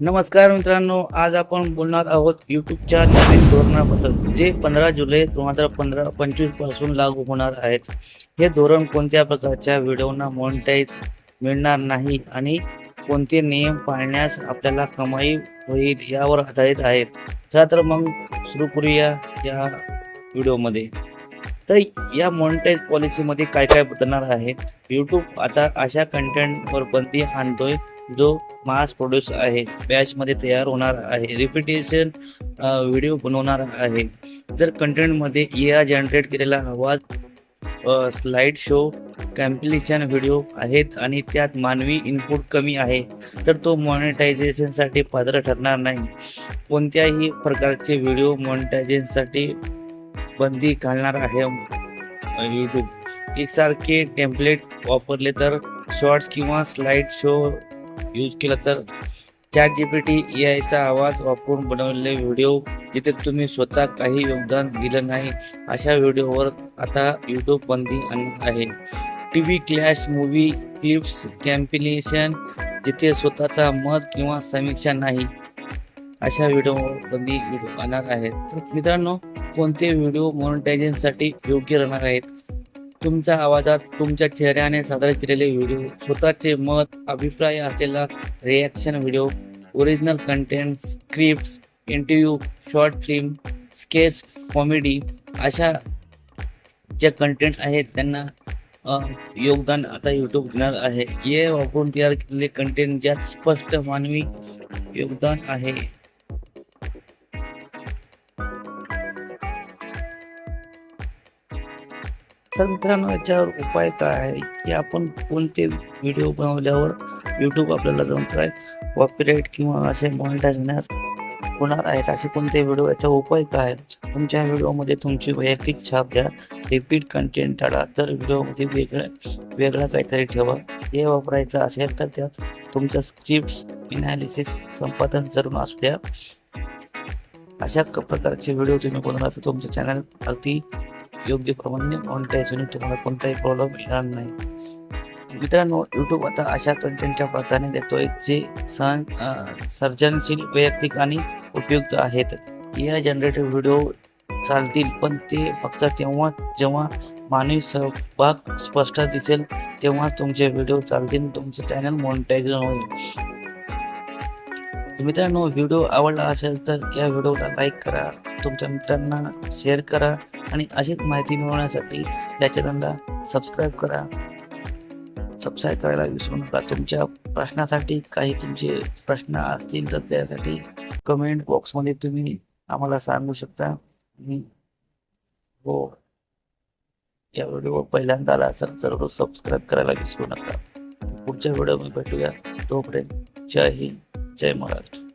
नमस्कार मित्रांनो आज आपण बोलणार आहोत युट्यूबच्या नवीन धोरणाबद्दल जे पंधरा जुलै दोन हजार पंधरा पंचवीसपासून लागू होणार आहेत. हे धोरण कोणत्या प्रकारच्या व्हिडिओना मॉनिटाईज मिळणार नाही आणि कोणते नियम पाळण्यास आपल्याला कमाई होईल यावर आधारित आहेत. चला तर मग सुरू करूया या व्हिडिओमध्ये. तर या मॉनिटाईज पॉलिसीमध्ये काय काय बदलणार आहे? यूट्यूब आता अशा कंटेंटवर बंदी आणतोय जो मास प्रोड्यूस आहे. बॅचमध्ये तयार होणार आहे. रिपिटेशन व्हिडिओ बनवणार आहे. जर कंटेंटमध्ये ए जनरेट केलेला आवाज स्लाइड शो कॅम्पिलेशन व्हिडिओ आहेत आणि त्यात मानवी इनपुट कमी आहे तर तो मॉनिटायझेशनसाठी पात्र ठरणार नाही. कोणत्याही प्रकारचे व्हिडिओ मॉनिटायझेशनसाठी बंदी घालणार आहे. यूट्यूब सारखे टेम्पलेट वापरले तर शॉर्ट्स किंवा स्लाइड शो यूज केला तर चॅट जीपीटी चा आवाज वापरून बनवलेले व्हिडिओ जिथे तुम्ही स्वतः काही योगदान दिलं नाही अशा व्हिडिओवर आता यूट्यूब बंदी आणणार आहे. T V clash movie clips compilation जिथे स्वतःचा मत किंवा समीक्षा नाही अशा व्हिडिओवर बंदी आणणार आहे. तर मित्रांनो कोणते व्हिडिओ मॉनिटायझेशनसाठी योग्य राहणार आहेत? तुमच्या आवाजात तुमच्या चेहऱ्याने सादर केलेले व्हिडिओ स्वतःचे मत अभिप्राय असलेला reaction video original content scripts interview short film sketch comedy अशा ज्या कंटेंट आहेत त्यांना योगदान आता यूट्यूब देणार आहे. हे वापरून तयार केलेले कंटेंट ज्यात स्पष्ट मानवी योगदान आहे. तर मित्रांनो याच्यावर उपाय काय आहे की आपण कोणते व्हिडिओ बनवल्यावर यूट्यूब आपल्याला जाऊन काय कॉपीराईट किंवा असे मॉनिटाईज होण्यास होणार आहेत? असे कोणते व्हिडिओ याचा उपाय काय आहेत तुमच्या व्हिडिओमध्ये तुमची वैयक्तिक छाप द्या रिपीट कंटेंट टाळा. तर व्हिडिओमध्ये वेगळं वेगळा काहीतरी ठेवा. हे वापरायचं असेल तर त्यात तुमच्या स्क्रिप्ट्स एनालिसिस संपादन जरूर असू द्या. अशा क- प्रकारचे व्हिडिओ तुम्ही बनवला तर तुमचं चॅनल अगदी योग्य प्रमाणे मॉनिटाईज होऊन तुम्हाला कोणताही प्रॉब्लेम येणार नाही. मित्रांनो यूट्यूब आता अशा कंटेंटच्या प्राधान्य देतोय जे सण सर्जनशील वैयक्तिक आणि उपयुक्त आहेत. या जनरेटिव्ह व्हिडिओ चालतील पण ते फक्त तेव्हा जेव्हा मानवी सहभाग स्पष्ट दिसेल तेव्हाच तुमचे व्हिडिओ चालतील तुमचं चॅनल मॉनिटाईज होईल. मित्रांनो व्हिडिओ आवडला असेल तर या व्हिडिओला लाईक करा. तुमच्या मित्रांना शेअर करा. आणि अशीच माहिती मिळवण्यासाठी याच्या त्यांना सबस्क्राईब करा. सबस्क्राईब करायला विसरू नका. तुमच्या प्रश्नासाठी काही तुमचे प्रश्न असतील तर त्यासाठी कमेंट बॉक्समध्ये तुम्ही आम्हाला सांगू शकता. हो. या व्हिडिओ पहिल्यांदा आला असेल तर सबस्क्राईब करायला विसरू नका. पुढच्या व्हिडिओमध्ये भेटूया. तोपर्यंत जय हिंद जय महाराष्ट्र.